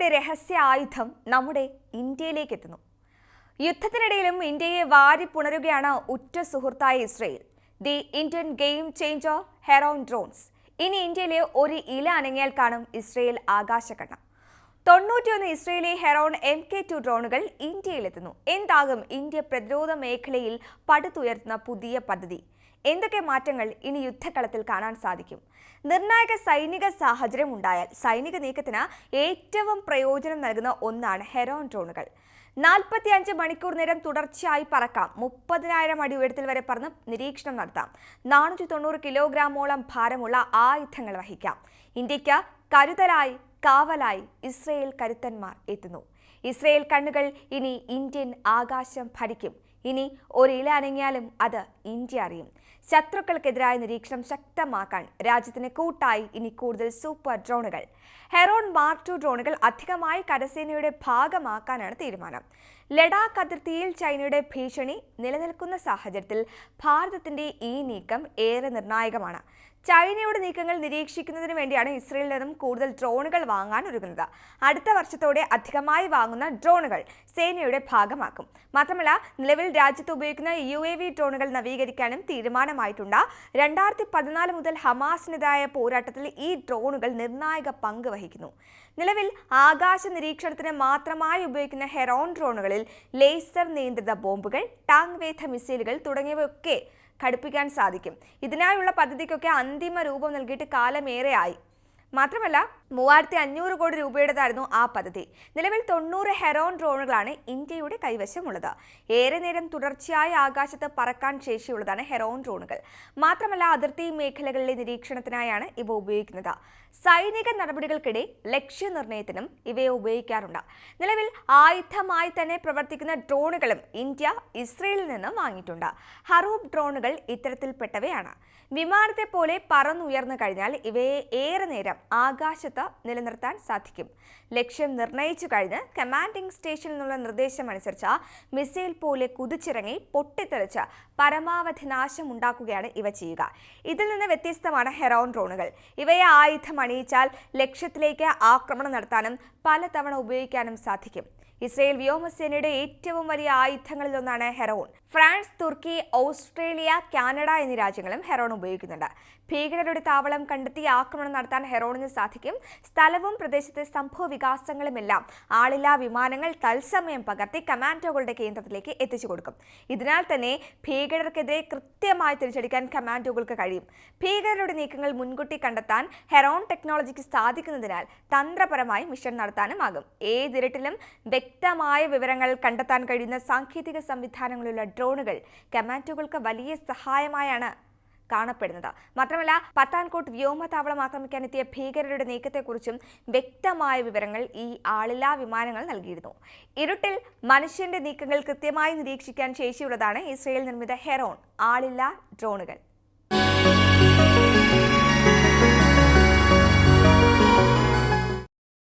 ചൈനയുടെ രഹസ്യ ആയുധം നമ്മുടെ ഇന്ത്യയിലേക്ക് എത്തുന്നു. യുദ്ധത്തിനിടയിലും ഇന്ത്യയെ വാരി പുണരുകയാണ് ഉറ്റ സുഹൃത്തായ Israel. The Indian game changer Heron drones. ഇനി ഇന്ത്യയിലെ ഒരു ഇല അനങ്ങിയാൽ കാണും ഇസ്രയേൽ ആകാശകണ്ണം. തൊണ്ണൂറ്റിയൊന്ന് Israeli Heron M K two ഡ്രോണുകൾ ഇന്ത്യയിലെത്തുന്നു. എന്താകും ഇന്ത്യ പ്രതിരോധ മേഖലയിൽ പടുത്തുയർത്തുന്ന പുതിയ പദ്ധതി? എന്തൊക്കെ മാറ്റങ്ങൾ ഇനി യുദ്ധക്കളത്തിൽ കാണാൻ സാധിക്കും? നിർണായക സൈനിക സാഹചര്യം ഉണ്ടായാൽ സൈനിക നീക്കത്തിന് ഏറ്റവും പ്രയോജനം നൽകുന്ന ഒന്നാണ് ഹെറോൺ ഡ്രോണുകൾ. നാൽപ്പത്തി അഞ്ച് മണിക്കൂർ നേരം തുടർച്ചയായി പറക്കാം. മുപ്പതിനായിരം അടി ഉയരത്തിൽ വരെ പറന്ന് നിരീക്ഷണം നടത്താം. നാനൂറ്റി തൊണ്ണൂറ് കിലോഗ്രാമോളം ഭാരമുള്ള ആയുധങ്ങൾ വഹിക്കാം. ഇന്ത്യയ്ക്ക് കരുതലായി കാവലായി ഇസ്രയേൽ കരുത്തന്മാർ എത്തുന്നു. ഇസ്രയേൽ കണ്ണുകൾ ഇനി ഇന്ത്യൻ ആകാശം ഭരിക്കും. ഇനി ഒരില അനങ്ങിയാലും അത് ഇന്ത്യ അറിയും. ശത്രുക്കൾക്കെതിരായ നിരീക്ഷണം ശക്തമാക്കാൻ രാജ്യത്തിന് കൂട്ടായി ഇനി കൂടുതൽ സൂപ്പർ ഡ്രോണുകൾ. ഹെറോൺ മാർക്ക് ടു ഡ്രോണുകൾ അധികമായി കരസേനയുടെ ഭാഗമാക്കാനാണ് തീരുമാനം. ലഡാക്ക് അതിർത്തിയിൽ ചൈനയുടെ ഭീഷണി നിലനിൽക്കുന്ന സാഹചര്യത്തിൽ ഭാരതത്തിന്റെ ഈ നീക്കം ഏറെ നിർണായകമാണ്. ചൈനയുടെ നീക്കങ്ങൾ നിരീക്ഷിക്കുന്നതിന് വേണ്ടിയാണ് ഇസ്രയേലിൽ നിന്നും കൂടുതൽ ഡ്രോണുകൾ വാങ്ങാൻ ഒരുങ്ങുന്നത്. അടുത്ത വർഷത്തോടെ അധികമായി വാങ്ങുന്ന ഡ്രോണുകൾ സേനയുടെ ഭാഗമാക്കും. മാത്രമല്ല നിലവിൽ രാജ്യത്ത് ഉപയോഗിക്കുന്ന യു എ വി ഡ്രോണുകൾ നവീകരിക്കാനും തീരുമാനമായിട്ടുണ്ട്. രണ്ടായിരത്തി പതിനാല് മുതൽ ഹമാസിനെതിരായ പോരാട്ടത്തിൽ ഈ ഡ്രോണുകൾ നിർണായക പങ്ക് വഹിക്കുന്നു. നിലവിൽ ആകാശ നിരീക്ഷണത്തിന് മാത്രമായി ഉപയോഗിക്കുന്ന ഹെറോൺ ഡ്രോണുകളിൽ ലേസർ നിയന്ത്രിത ബോംബുകൾ ടാങ് വേധ മിസൈലുകൾ തുടങ്ങിയവയൊക്കെ ഘടിപ്പിക്കാൻ സാധിക്കും. ഇതിനായുള്ള പദ്ധതിക്കൊക്കെ അന്തിമ രൂപം നൽകിയിട്ട് കാലമേറെയായി. മാത്രമല്ല മൂവായിരത്തി അഞ്ഞൂറ് കോടി രൂപയുടേതായിരുന്നു ആ പദ്ധതി. നിലവിൽ തൊണ്ണൂറ് ഹെറോൺ ഡ്രോണുകളാണ് ഇന്ത്യയുടെ കൈവശമുള്ളത്. ഏറെ നേരം തുടർച്ചയായ ആകാശത്ത് പറക്കാൻ ശേഷിയുള്ളതാണ് ഹെറോൺ ഡ്രോണുകൾ. മാത്രമല്ല അതിർത്തി മേഖലകളിലെ നിരീക്ഷണത്തിനായാണ് ഇവ ഉപയോഗിക്കുന്നത്. സൈനിക നടപടികൾക്കിടെ ലക്ഷ്യനിർണയത്തിനും ഇവയെ ഉപയോഗിക്കാറുണ്ട്. നിലവിൽ ആയുധമായി തന്നെ പ്രവർത്തിക്കുന്ന ഡ്രോണുകളും ഇന്ത്യ ഇസ്രയേലിൽ നിന്നും വാങ്ങിയിട്ടുണ്ട്. ഹറൂബ് ഡ്രോണുകൾ ഇത്തരത്തിൽപ്പെട്ടവയാണ്. വിമാനത്തെ പോലെ പറന്നുയർന്നു കഴിഞ്ഞാൽ ഇവയെ ഏറെ നേരം ആകാശത്ത് നിലനിർത്താൻ സാധിക്കും. ലക്ഷ്യം നിർണയിച്ചു കഴിഞ്ഞ് കമാൻഡിംഗ് സ്റ്റേഷനിൽ നിന്നുള്ള നിർദ്ദേശം അനുസരിച്ച് മിസൈൽ പോലെ കുതിച്ചിറങ്ങി പൊട്ടിത്തെറിച്ച് പരമാവധി നാശം ഉണ്ടാക്കുകയാണ് ഇവ ചെയ്യുക. ഇതിൽ നിന്ന് വ്യത്യസ്തമാണ് ഹെറോൺ ഡ്രോണുകൾ. ഇവയെ ആയുധം അണിയിച്ചാൽ ലക്ഷ്യത്തിലേക്ക് ആക്രമണം നടത്താനും പലതവണ ഉപയോഗിക്കാനും സാധിക്കും. ഇസ്രയേൽ വ്യോമസേനയുടെ ഏറ്റവും വലിയ ആയുധങ്ങളിലൊന്നാണ് ഹെറോൺ. ഫ്രാൻസ് തുർക്കി ഓസ്ട്രേലിയ കാനഡ എന്നീ രാജ്യങ്ങളും ഹെറോൺ ഉപയോഗിക്കുന്നുണ്ട്. ഭീകരരുടെ താവളം കണ്ടെത്തി ആക്രമണം നടത്താൻ ഹെറോണിന് സാധിക്കും. സ്ഥലവും പ്രദേശത്തെ സംഭവ വികാസങ്ങളുമെല്ലാം ആളില്ലാ വിമാനങ്ങൾ തത്സമയം പകർത്തി കമാൻഡോകളുടെ കേന്ദ്രത്തിലേക്ക് എത്തിച്ചു കൊടുക്കും. ഇതിനാൽ തന്നെ ഭീകരർക്കെതിരെ കൃത്യമായി തിരിച്ചടിക്കാൻ കമാൻഡോകൾക്ക് കഴിയും. ഭീകരരുടെ നീക്കങ്ങൾ മുൻകൂട്ടി കണ്ടെത്താൻ ഹെറോൺ ടെക്നോളജിക്ക് സാധിക്കുന്നതിനാൽ തന്ത്രപരമായി മിഷൻ നടത്താനുമാകും. ഏതിരട്ടിലും വ്യക്തമായ വിവരങ്ങൾ കണ്ടെത്താൻ കഴിയുന്ന സാങ്കേതിക സംവിധാനങ്ങളുള്ള ഡ്രോണുകൾ കമാൻഡോകൾക്ക് വലിയ സഹായമായാണ് കാണപ്പെടുന്നത്. മാത്രമല്ല പത്താൻകോട്ട് വ്യോമതാവളം ആക്രമിക്കാൻ എത്തിയ ഭീകരരുടെ നീക്കത്തെക്കുറിച്ചും വ്യക്തമായ വിവരങ്ങൾ ഈ ആളില്ലാ വിമാനങ്ങൾ നൽകിയിരുന്നു. ഇരുട്ടിൽ മനുഷ്യന്റെ നീക്കങ്ങൾ കൃത്യമായി നിരീക്ഷിക്കാൻ ശേഷിയുള്ളതാണ് ഇസ്രയേൽ നിർമ്മിത ഹെറോൺ ആളില്ലാ ഡ്രോണുകൾ.